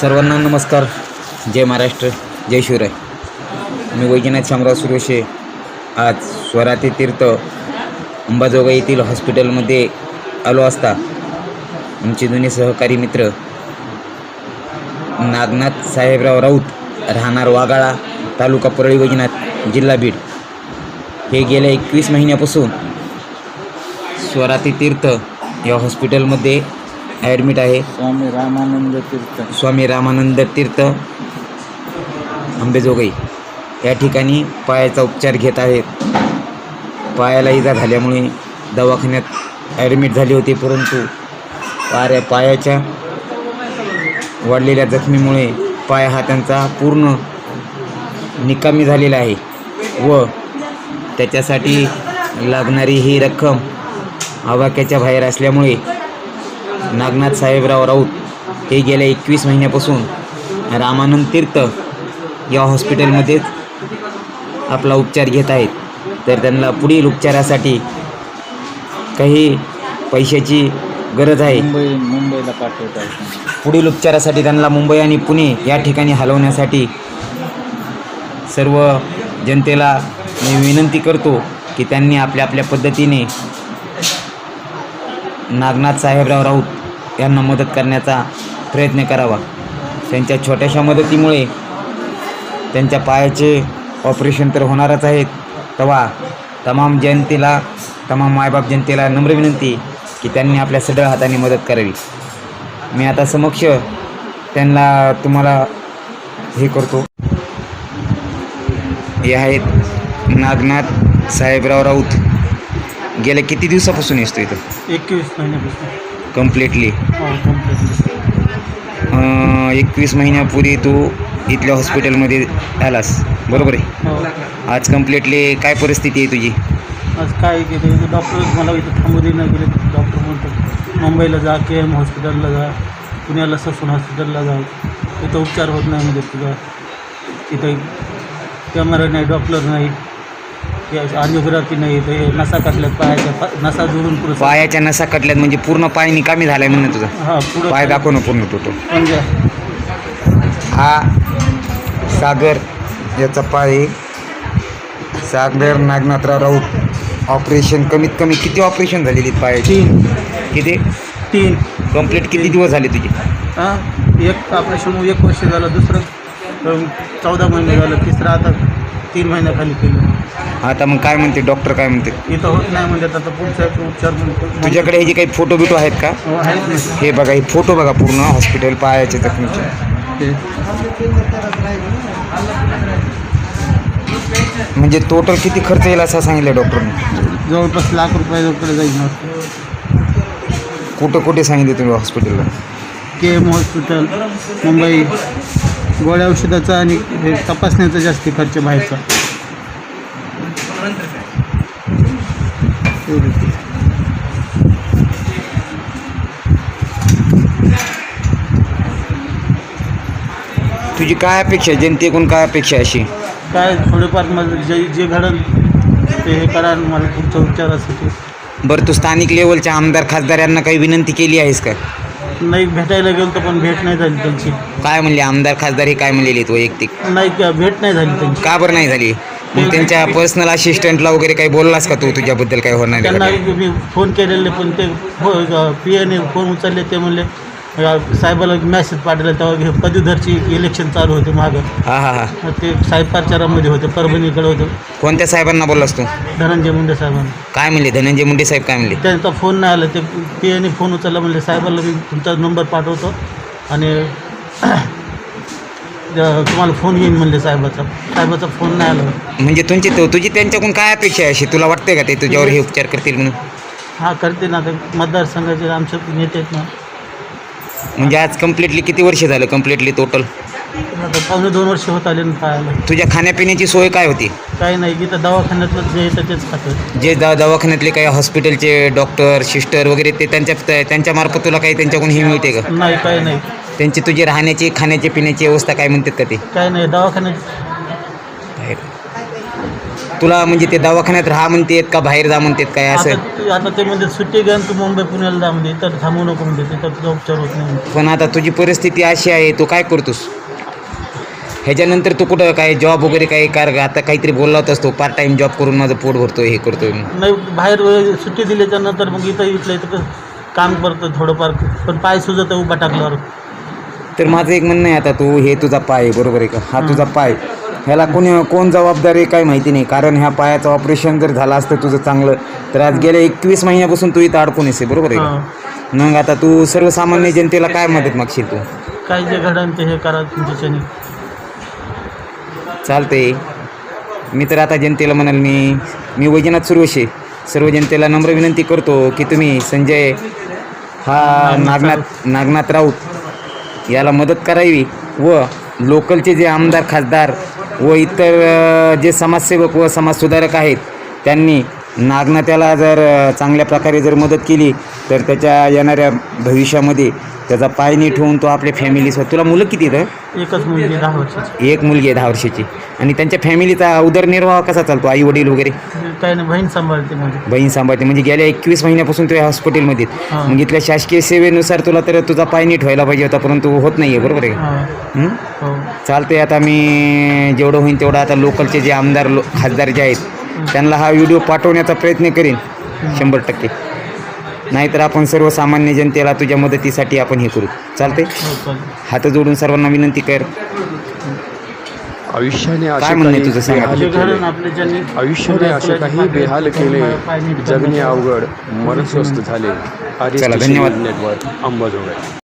सर्वांना नमस्कार. जय महाराष्ट्र जय शिवराय. मी वैजनाथ शामराव सुरेशे. आज स्वराती तीर्थ अंबाजोगाई येथील हॉस्पिटलमध्ये आलो असता आमचे जुने सहकारी मित्र नागनाथ साहेबराव राऊत राहणार वागाळा तालुका परळी वैजनाथ जिल्हा बीड. हे गेल्या एकवीस महिन्यापासून स्वराती तीर्थ या हॉस्पिटलमध्ये ॲडमिट आहे. स्वामी रामानंद तीर्थ. स्वामी रामानंद तीर्थ. आंबेजोगाई या ठिकाणी पायाचा उपचार घेत आहेत. पायाला इजा झाल्यामुळे दवाखान्यात ॲडमिट झाली होती परंतु पाऱ्या पायाच्या वाढलेल्या जखमीमुळे पाय हा त्यांचा पूर्ण निकामी झालेला आहे व त्याच्यासाठी लागणारी ही रक्कम आवाक्याच्या बाहेर असल्यामुळे नागनाथ साहेबराव राऊत हे गेल्या एकवीस महिन्यापासून रामानंद तीर्थ या हॉस्पिटलमध्येच आपला उपचार घेत आहेत. तर त्यांना पुढील उपचारासाठी काही पैशाची गरज आहे. मुंबई मुंबईला पाठवत आहे पुढील उपचारासाठी त्यांना मुंबई आणि पुणे या ठिकाणी हलवण्यासाठी सर्व जनतेला मी विनंती करतो की त्यांनी आपल्या आपल्या पद्धतीने नागनाथ साहेबराव राऊत यांना मदत करण्याचा प्रयत्न करावा. त्यांच्या छोट्याशा मदतीमुळे त्यांच्या पायाचे ऑपरेशन तर होणारच आहेत. तेव्हा तमाम जनतेला तमाम मायबाप जनतेला नम्र विनंती की त्यांनी आपल्या सढळ हाताने मदत करावी. मी आता समक्ष त्यांना तुम्हाला हे करतो. हे आहेत नागनाथ साहेबराव राऊत. गेल्या किती दिवसापासून येतो इथं एकवीस महिन्यापासून. कम्प्लिटली कंप्लीट एकवीस महिन्यापूर्वी तू इथल्या हॉस्पिटलमध्ये आलास. बरोबर आहे? हो. आज कम्प्लिटली काय परिस्थिती आहे तुझी? आज काय केलं डॉक्टर मला इथं थांबू दे नाही गेले. डॉक्टर म्हणतात मुंबईला जा के एम हॉस्पिटलला जा पुण्याला ससून हॉस्पिटलला जा. इथं उपचार होत नाही म्हणजे तुझा. तिथं कॅमेरा नाही डॉक्टर नाही. नाही नसा काढल्यात पायाच्या नसा जोडून पुढं पायाच्या नसा कटल्यात म्हणजे पूर्ण पाय निकामी झालाय म्हणणं तुझा. हां पाय दाखव ना पूर्ण तो तो. म्हणजे? हा सागर याचा पाय. आहे. सागर नागनाथराव राऊत ऑपरेशन कमीत कमी किती ऑपरेशन झालेली पायाची? तीन. किती? तीन. कंप्लीट किती दिवस झाले तुझे? हां एक ऑपरेशन एक वर्ष झालं दुसरं चौदा महिने झालं तिसरं आता तीन महिन्याखाली केलं. आता मग काय म्हणते? डॉक्टर काय म्हणते? इथं होत नाही म्हणजे आता पुढचा उपचार म्हणतो तुझ्याकडे हे जे काही फोटो बिटो आहेत का? हो, आहेत ना. हे बघा हे फोटो बघा पूर्ण हॉस्पिटल पायाचे जखमीचे ते. म्हणजे टोटल किती खर्च येईल असं सांगितलं डॉक्टरने जवळपास लाख रुपयाकडे जाईल ना. कुठं कुठे सांगितले तुम्ही हॉस्पिटलला के एम हॉस्पिटल मुंबई. गोळ्या औषधाचा आणि हे तपासण्याचा जास्ती खर्च बाहेरचा. तुझी काय अपेक्षा आहे? जनतेकडून काय अपेक्षा आहे अशी? काय थोडेफार मला जे जे घडल ते हे करा मला पुढच्या उपचारासाठी बरं तू स्थानिक लेवलच्या आमदार खासदार यांना काही विनंती केली आहेस का? नाही भेटायला गेलो तर पण भेट नाही झाली त्यांची. काय म्हणले? आमदार खासदार हे काय म्हणलेले आहेत वैयक्तिक? नाही का भेट नाही झाली त्यांची. का बरं नाही झाली? मग त्यांच्या पर्सनल असिस्टंटला वगैरे काही बोललास का तू? तुझ्याबद्दल काय होणार त्यांना का? मी फोन केलेले पण ते पी एने फोन उचलले ते म्हणले साहेबाला मेसेज पाठवला तेव्हा हे पदवीधरची इलेक्शन चालू होते मागं. हा हा हा. मग ते साहेब प्रचारामध्ये होते परभणीकडे होते. कोणत्या साहेबांना बोललास तू? धनंजय मुंडे साहेबांना. काय म्हणले? धनंजय मुंडे साहेब काय म्हणले? त्यांचा फोन नाही आला ते पी एने फोन उचलला म्हणले साहेबाला मी तुमचा नंबर पाठवतो. आणि तुम्हाला फोन येईन म्हणले साहेबाचा. साहेबाचा फोन नाही आला. म्हणजे तुमची तु- तुझी त्यांच्याकडून काय अपेक्षा आहे अशी? तुला वाटते का ते तुझ्यावर हे उपचार करतील म्हणून? हा करते ना. ते मतदारसंघाचे आमचे नेते आहेत ना. म्हणजे आज कम्प्लिटली किती वर्ष झालं? कम्प्लिटली टोटल आता पावणे दोन वर्ष होत आले ना पाहायला. तुझ्या खाण्यापिण्याची सोय काय होती? काही नाही इथं दवाखान्यातलं जे येतं तेच खातं जे द दवाखान्यातले काही हॉस्पिटलचे डॉक्टर सिस्टर वगैरे ते त्यांच्या त्यांच्या मार्फत तुला काही त्यांच्याकडून हे मिळते का? नाही काही नाही. त्यांची तुझी राहण्याची खाण्याची पिण्याची व्यवस्था काय म्हणतात का ते? काही नाही दवाखान्यात. बाहेर तुला म्हणजे ते दवाखान्यात राहा म्हणतेत का बाहेर जा म्हणतेत काय असं? आता आता ते म्हणजे सुट्टी घ्या तू मुंबई पुण्याला जा म्हणजे तर थांबू नको म्हणजे तिथं तुझा उपचार होत नाही. पण आता तुझी परिस्थिती अशी आहे तू काय करतोस? ह्याच्यानंतर तू कुठं काय जॉब वगैरे काही कार? आता काहीतरी बोलला होतास तो पार्ट टाइम जॉब करून माझं पोट भरतोय हे करतोय नाही बाहेर सुट्टी दिल्याच्या नंतर मग इथं इथलं इथं कसं काम करतो थोडंफार. पण पाय सुजत उभा टाकल्यावर. तर माझं एक म्हणणं आहे आता तू हे तुझा पाय आहे, बरोबर आहे का? हा तुझा पाय. ह्याला कोणी कोण जबाबदार आहे काय माहिती नाही. कारण ह्या पायाचं ऑपरेशन जर झालं असतं तुझं चांगलं तर आज गेल्या एकवीस महिन्यापासून तू इथं अडकून येसे बरोबर आहे का. मग आता तू सर्वसामान्य जनतेला काय मदत मागशील तू? काय जे घडण ते हे करा तुमच्याच्याने चालते मी तर आता जनतेला म्हणाल मी मी वैजनाथ सुरवशे सर्व जनतेला नम्र विनंती करतो की तुम्ही संजय हा नागनाथ नागनाथ राऊत याला मदत करावी व लोकलचे जे आमदार खासदार व इतर जे समाजसेवक व समाजसुधारक आहेत त्यांनी नागनात्याला जर चांगल्या प्रकारे जर मदत केली तर त्याच्या येणाऱ्या भविष्यामध्ये त्याचा पाय नीट होऊन तो आपल्या फॅमिलीसोबत तुला मुलं किती आहेत एकच मुलगी दहा वर्षाची. एक मुलगी आहे दहा वर्षाची. आणि त्यांच्या फॅमिलीचा उदरनिर्वाह कसा चालतो? आई वडील वगैरे? काय नाही बहीण सांभाळते बहीण सांभाळते. म्हणजे गेल्या एकवीस महिन्यापासून तुझ्या हॉस्पिटलमध्ये. मग इथल्या शासकीय सेवेनुसार तुला तर तुझा पाय नीट व्हायला पाहिजे होता परंतु होत नाही आहे बरोबर आहे हां. चालतंय आता मी जेवढं होईल तेवढं आता लोकलचे जे आमदार लो खासदार जे आहेत त्यांना हा व्हिडिओ पाठवण्याचा प्रयत्न करीन शंभर टक्के. नाहीतर आपण सर्वसामान्य जनतेला तुझ्या मदतीसाठी आपण हे करू. चालते हो हात जोडून सर्वांना विनंती कर. आयुष्याने काय असे म्हणणं तुझं? सांगा? आयुष्याने असे काही बेहाल केले. जगणे. अवघड. मन स्वस्थ झाले. चला, धन्यवाद. नेटवर्क अंबाजोगाई.